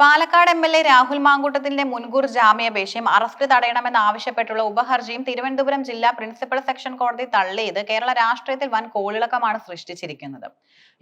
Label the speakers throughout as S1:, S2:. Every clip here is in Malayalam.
S1: Palakkad M L A Rahul മാങ്കൂട്ടത്തിന്റെ മുൻകൂർ ജാമ്യാപേക്ഷയും അറസ്റ്റ് തടയണമെന്ന് ആവശ്യപ്പെട്ടുള്ള ഉപഹർജിയും തിരുവനന്തപുരം ജില്ലാ പ്രിൻസിപ്പൽ സെക്ഷൻ കോടതി തള്ളിയത് കേരള രാഷ്ട്രീയത്തിൽ വൻ കോളിളക്കമാണ് സൃഷ്ടിച്ചിരിക്കുന്നത്.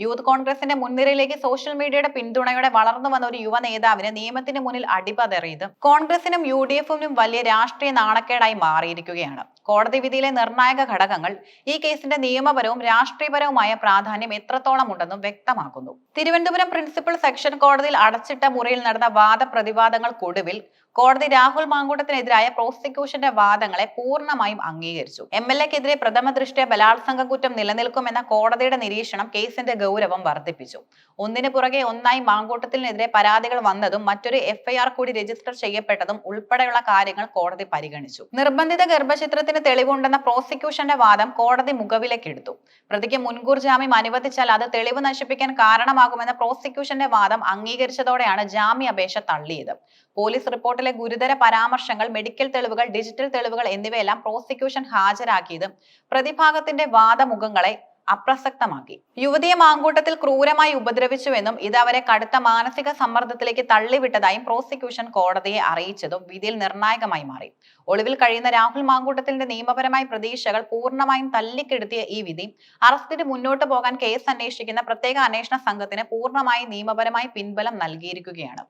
S1: യൂത്ത് കോൺഗ്രസിന്റെ മുൻനിരയിലേക്ക് സോഷ്യൽ മീഡിയയുടെ പിന്തുണയോടെ വളർന്നു വന്ന ഒരു യുവ നേതാവിന് നിയമത്തിന് മുന്നിൽ അടിപതറിയത് കോൺഗ്രസിനും യു ഡി എഫിനും വലിയ രാഷ്ട്രീയ നാണക്കേടായി മാറിയിരിക്കുകയാണ്. കോടതി വിധിയിലെ നിർണായക ഘടകങ്ങൾ ഈ കേസിന്റെ നിയമപരവും രാഷ്ട്രീയപരവുമായ പ്രാധാന്യം എത്രത്തോളം ഉണ്ടെന്നും വ്യക്തമാക്കുന്നു. തിരുവനന്തപുരം പ്രിൻസിപ്പൽ സെക്ഷൻ കോടതിയിൽ അടച്ചിട്ട മുറിയിൽ നടന്ന വാദപ്രതിവാദങ്ങൾക്കൊടുവിൽ കോടതി രാഹുൽ മാങ്കൂട്ടത്തിനെതിരായ പ്രോസിക്യൂഷന്റെ വാദങ്ങളെ പൂർണമായും അംഗീകരിച്ചു. എം എൽ എക്കെതിരെ പ്രഥമ ദൃഷ്ടിയ ബലാത്സംഗ കുറ്റം നിലനിൽക്കുമെന്ന കോടതിയുടെ നിരീക്ഷണം കേസിന്റെ ഗൗരവം വർദ്ധിപ്പിച്ചു. ഒന്നിനു പുറകെ ഒന്നായി മാങ്കൂട്ടത്തിനെതിരെ പരാതികൾ വന്നതും മറ്റൊരു എഫ്ഐആർ കൂടി രജിസ്റ്റർ ചെയ്യപ്പെട്ടതും ഉൾപ്പെടെയുള്ള കാര്യങ്ങൾ കോടതി പരിഗണിച്ചു. നിർബന്ധിത ഗർഭചിത്രത്തിന് തെളിവുണ്ടെന്ന പ്രോസിക്യൂഷന്റെ വാദം കോടതി മുഖവിലേക്കെടുത്തു. പ്രതിക്ക് മുൻകൂർ ജാമ്യം അനുവദിച്ചാൽ അത് തെളിവ് നശിപ്പിക്കാൻ കാരണമാകുമെന്ന പ്രോസിക്യൂഷന്റെ വാദം അംഗീകരിച്ചതോടെയാണ് ജാമ്യാപേക്ഷ തള്ളിയത്. പോലീസ് റിപ്പോർട്ടിലെ ഗുരുതര പരാമർശങ്ങൾ മെഡിക്കൽ തെളിവുകൾ ഡിജിറ്റൽ തെളിവുകൾ എന്നിവയെല്ലാം പ്രോസിക്യൂഷൻ ഹാജരാക്കിയതും പ്രതിഭാഗത്തിന്റെ വാദമുഖങ്ങളെ അപ്രസക്തമാക്കി. യുവതിയെ മാങ്കൂട്ടത്തിൽ ക്രൂരമായി ഉപദ്രവിച്ചുവെന്നും ഇത് അവരെ കടുത്ത മാനസിക സമ്മർദ്ദത്തിലേക്ക് തള്ളിവിട്ടതായും പ്രോസിക്യൂഷൻ കോടതിയെ അറിയിച്ചതും വിധിയിൽ നിർണായകമായി മാറി. ഒളിവിൽ കഴിയുന്ന രാഹുൽ മാങ്കൂട്ടത്തിന്റെ നിയമപരമായ പ്രതീക്ഷകൾ പൂർണമായും തല്ലിക്കെടുത്തിയ ഈ വിധി അറസ്റ്റിന് മുന്നോട്ട് പോകാൻ കേസ് അന്വേഷിക്കുന്ന പ്രത്യേക അന്വേഷണ സംഘത്തിന് പൂർണമായി നിയമപരമായി പിൻബലം നൽകിയിരിക്കുകയാണ്.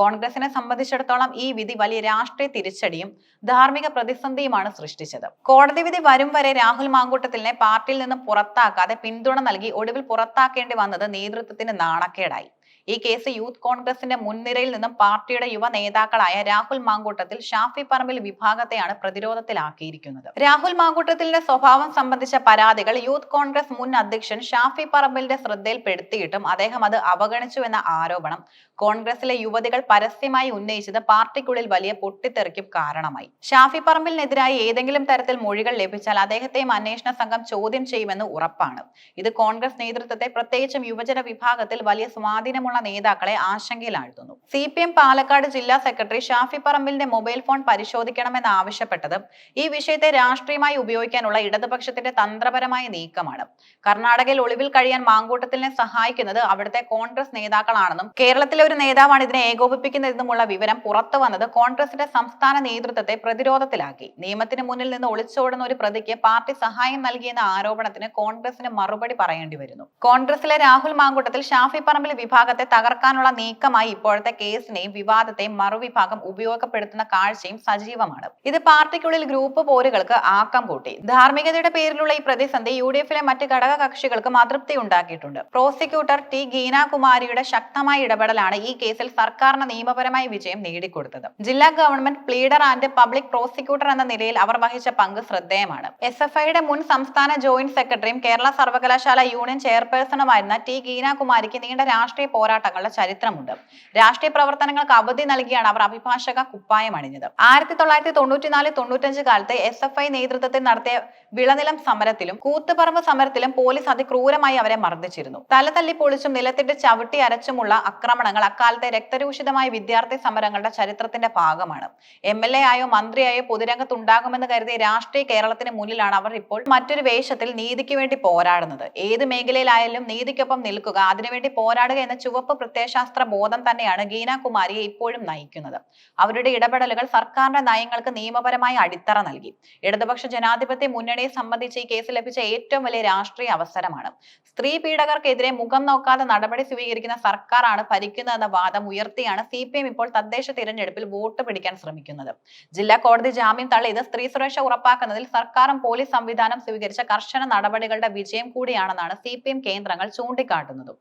S1: കോൺഗ്രസിനെ സംബന്ധിച്ചിടത്തോളം ഈ വിധി വലിയ രാഷ്ട്രീയ തിരിച്ചടിയും ധാർമ്മിക പ്രതിസന്ധിയുമാണ് സൃഷ്ടിച്ചത്. കോടതി വിധി വരും വരെ രാഹുൽ മാങ്കൂട്ടത്തിലിനെ പാർട്ടിയിൽ നിന്ന് പുറത്താക്കാതെ പിന്തുണ നൽകി ഒടുവിൽ പുറത്താക്കേണ്ടി വന്നത് നേതൃത്വത്തിന് നാണക്കേടായി. ഈ കേസ് യൂത്ത് കോൺഗ്രസിന്റെ മുൻനിരയിൽ നിന്നും പാർട്ടിയുടെ യുവ നേതാക്കളായ രാഹുൽ മാങ്കൂട്ടത്തിൽ ഷാഫി പറമ്പിൽ വിഭാഗത്തെയാണ് പ്രതിരോധത്തിലാക്കിയിരിക്കുന്നത്. രാഹുൽ മാങ്കൂട്ടത്തിന്റെ സ്വഭാവം സംബന്ധിച്ച പരാതികൾ യൂത്ത് കോൺഗ്രസ് മുൻ അധ്യക്ഷൻ ഷാഫി പറമ്പിലിന്റെ ശ്രദ്ധയിൽപ്പെടുത്തിയിട്ടും അദ്ദേഹം അത് അവഗണിച്ചു എന്ന ആരോപണം കോൺഗ്രസിലെ യുവതികൾ പരസ്യമായി ഉന്നയിച്ചത് പാർട്ടിക്കുള്ളിൽ വലിയ പൊട്ടിത്തെറിക്കും കാരണമായി. ഷാഫി പറമ്പിലിനെതിരായി ഏതെങ്കിലും തരത്തിൽ മൊഴികൾ ലഭിച്ചാൽ അദ്ദേഹത്തെയും അന്വേഷണ സംഘം ചോദ്യം ചെയ്യുമെന്ന് ഉറപ്പാണ്. ഇത് കോൺഗ്രസ് നേതൃത്വത്തെ പ്രത്യേകിച്ചും യുവജന വിഭാഗത്തിൽ വലിയ സ്വാധീനമുള്ള നേതാക്കളെ ആശങ്കയിലാഴ്ത്തുന്നു. സി പി എം പാലക്കാട് ജില്ലാ സെക്രട്ടറി ഷാഫി പറമ്പിലിന്റെ മൊബൈൽ ഫോൺ പരിശോധിക്കണമെന്ന് ആവശ്യപ്പെട്ടത് ഈ വിഷയത്തെ രാഷ്ട്രീയമായി ഉപയോഗിക്കാനുള്ള ഇടതുപക്ഷത്തിന്റെ തന്ത്രപരമായ നീക്കമാണ്. കർണാടകയിൽ ഒളിവിൽ കഴിയാൻ മാങ്കൂട്ടത്തിനെ സഹായിക്കുന്നത് അവിടുത്തെ കോൺഗ്രസ് നേതാക്കളാണെന്നും കേരളത്തിലെ ഒരു നേതാവാണ് ഇതിനെ ഏകോപിപ്പിക്കുന്നതെന്നുമുള്ള വിവരം പുറത്തു വന്നത് കോൺഗ്രസിന്റെ സംസ്ഥാന നേതൃത്വത്തെ പ്രതിരോധത്തിലാക്കി. നിയമത്തിന് മുന്നിൽ നിന്ന് ഒളിച്ചോടുന്ന ഒരു പ്രതിക്ക് പാർട്ടി സഹായം നൽകിയെന്ന ആരോപണത്തിന് കോൺഗ്രസിന് മറുപടി പറയേണ്ടി വരുന്നു. കോൺഗ്രസിലെ രാഹുൽ മാങ്കൂട്ടത്തിൽ ഷാഫി പറമ്പിൽ വിഭാഗത്തെ തകർക്കാനുള്ള നീക്കമായി ഇപ്പോഴത്തെ കേസിനെയും വിവാദത്തെയും മറുവിഭാഗം ഉപയോഗപ്പെടുത്തുന്ന കാഴ്ചയും സജീവമാണ്. ഇത് പാർട്ടിക്കുള്ളിൽ ഗ്രൂപ്പ് പോരുകൾക്ക് ആക്കം കൂട്ടി. ധാർമ്മികതയുടെ പേരിലുള്ള ഈ പ്രതിസന്ധി യു ഡി എഫിലെ മറ്റ് ഘടക കക്ഷികൾക്കും അതൃപ്തി ഉണ്ടാക്കിയിട്ടുണ്ട്. പ്രോസിക്യൂട്ടർ ടി ഗീനാകുമാരിയുടെ ശക്തമായ ഇടപെടലാണ് ഈ കേസിൽ സർക്കാരിന് നിയമപരമായ വിജയം നേടിക്കൊടുത്തത്. ജില്ലാ government pleader and public prosecutor എന്ന നിലയിൽ അവർ വഹിച്ച പങ്ക് ശ്രദ്ധേയമാണ്. എസ് എഫ് ഐയുടെ മുൻ സംസ്ഥാന ജോയിന്റ് സെക്രട്ടറിയും കേരള സർവകലാശാല യൂണിയൻ ചെയർപേഴ്സണുമായിരുന്ന ടി ഗീനാകുമാരിക്ക് നീണ്ട രാഷ്ട്രീയ പോരാട്ടങ്ങളുടെ ചരിത്രമുണ്ട്. രാഷ്ട്രീയ പ്രവർത്തനങ്ങൾക്ക് അവധി നൽകിയാണ് അവർ അഭിഭാഷക കുപ്പായം അണിഞ്ഞത്. ആയിരത്തി തൊള്ളായിരത്തി തൊണ്ണൂറ്റിനാല് തൊണ്ണൂറ്റഞ്ച് കാലത്ത് എസ് എഫ് ഐ നേതൃത്വത്തിൽ നടത്തിയ വിളനിലം സമരത്തിലും കൂത്തുപറമ്പ് സമരത്തിലും പോലീസ് അതിക്രൂരമായി അവരെ മർദ്ദിച്ചിരുന്നു. തല തല്ലി പൊളിച്ചും നിലത്തിട്ട് ചവിട്ടി അരച്ചുമുള്ള ആക്രമണങ്ങൾ അക്കാലത്തെ രക്തരൂഷിതമായ വിദ്യാർത്ഥി സമരങ്ങളുടെ ചരിത്രത്തിന്റെ ഭാഗമാണ്. എം എൽ എ ആയോ മന്ത്രിയായോ പൊതുരംഗത്തുണ്ടാകുമെന്ന് കരുതി രാഷ്ട്രീയ കേരളത്തിന് മുന്നിലാണ് അവർ ഇപ്പോൾ മറ്റൊരു വേഷത്തിൽ നീതിക്ക് വേണ്ടി പോരാടുന്നത്. ഏത് മേഖലയിലായാലും നീതിക്കൊപ്പം നിൽക്കുക അതിനുവേണ്ടി പോരാടുക എന്ന ചുവപ്പ് പ്രത്യയശാസ്ത്ര ബോധം തന്നെയാണ് ഗീന കുമാരിയെ ഇപ്പോഴും നയിക്കുന്നത്. അവരുടെ ഇടപെടലുകൾ സർക്കാരിന്റെ നയങ്ങൾക്ക് നിയമപരമായ അടിത്തറ നൽകി. ഇടതുപക്ഷ ജനാധിപത്യ മുന്നണിയെ സംബന്ധിച്ച് ഈ കേസ് ലഭിച്ച ഏറ്റവും വലിയ രാഷ്ട്രീയ അവസരമാണ്. സ്ത്രീ പീഡകർക്കെതിരെ മുഖം നോക്കാതെ നടപടി സ്വീകരിക്കുന്ന സർക്കാരാണ് ഭരിക്കുന്നതെന്ന വാദം ഉയർത്തിയാണ് സി പി എം ഇപ്പോൾ തദ്ദേശ തിരഞ്ഞെടുപ്പിൽ വോട്ട് പിടിക്കാൻ ശ്രമിക്കുന്നത്. ജില്ലാ കോടതി ജാമ്യം തള്ളിയത് സ്ത്രീ സുരക്ഷ ഉറപ്പാക്കുന്നതിൽ സർക്കാരും പോലീസ് സംവിധാനം സ്വീകരിച്ച കർശന നടപടികളുടെ വിജയം കൂടിയാണെന്നാണ് സി കേന്ദ്രങ്ങൾ ചൂണ്ടിക്കാട്ടുന്നതും.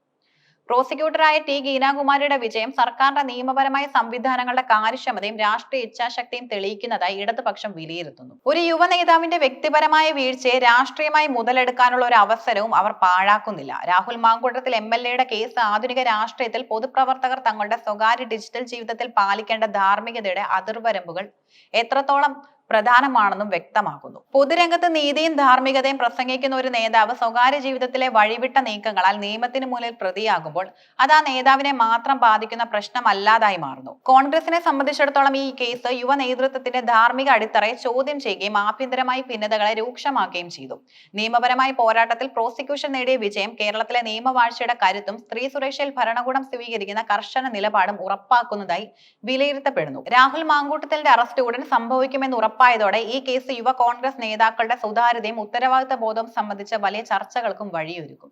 S1: പ്രോസിക്യൂട്ടറായ ടി ഗീനാകുമാരിയുടെ വിജയം സർക്കാരിന്റെ നിയമപരമായ സംവിധാനങ്ങളുടെ കാര്യക്ഷമതയും രാഷ്ട്രീയ ഇച്ഛാശക്തിയും തെളിയിക്കുന്നതായി ഇടതുപക്ഷം വിലയിരുത്തുന്നു. ഒരു യുവ നേതാവിന്റെ വ്യക്തിപരമായ വീഴ്ചയെ രാഷ്ട്രീയമായി മുതലെടുക്കാനുള്ള ഒരു അവസരവും അവർ പാഴാക്കുന്നില്ല. രാഹുൽ മാങ്കൂട്ടത്തിൽ എം എൽ എയുടെ കേസ് ആധുനിക രാഷ്ട്രീയത്തിൽ പൊതുപ്രവർത്തകർ തങ്ങളുടെ സ്വകാര്യ ഡിജിറ്റൽ ജീവിതത്തിൽ പാലിക്കേണ്ട ധാർമ്മികതയുടെ അതിർവരമ്പുകൾ എത്രത്തോളം പ്രധാനമാണെന്നും വ്യക്തമാക്കുന്നു. പൊതുരംഗത്ത് നീതിയും ധാർമ്മികതയും പ്രസംഗിക്കുന്ന ഒരു നേതാവ് സ്വകാര്യ ജീവിതത്തിലെ വഴിവിട്ട നീക്കങ്ങളാൽ നിയമത്തിന് മുന്നിൽ പ്രതിയാകുമ്പോൾ അത് ആ നേതാവിനെ മാത്രം ബാധിക്കുന്ന പ്രശ്നമല്ലാതായി മാറുന്നു. കോൺഗ്രസിനെ സംബന്ധിച്ചിടത്തോളം ഈ കേസ് യുവ നേതൃത്വത്തിന്റെ ധാർമ്മിക അടിത്തറയെ ചോദ്യം ചെയ്യുകയും ആഭ്യന്തരമായി ഭിന്നതകളെ രൂക്ഷമാക്കുകയും ചെയ്തു. നിയമപരമായ പോരാട്ടത്തിൽ പ്രോസിക്യൂഷൻ നേടിയ വിജയം കേരളത്തിലെ നിയമവാഴ്ചയുടെ കരുത്തും സ്ത്രീ സുരക്ഷയിൽ ഭരണകൂടം സ്വീകരിക്കുന്ന കർശന നിലപാടും ഉറപ്പാക്കുന്നതായി വിലയിരുത്തപ്പെടുന്നു. രാഹുൽ മാങ്കൂട്ടത്തിന്റെ അറസ്റ്റ് ഉടൻ സംഭവിക്കുമെന്ന് ഉറപ്പായതോടെ ഈ കേസ് യുവ കോൺഗ്രസ് നേതാക്കളുടെ സുതാര്യതയും ഉത്തരവാദിത്ത ബോധവും സംബന്ധിച്ച വലിയ ചർച്ചകൾക്കും വഴിയൊരുക്കും.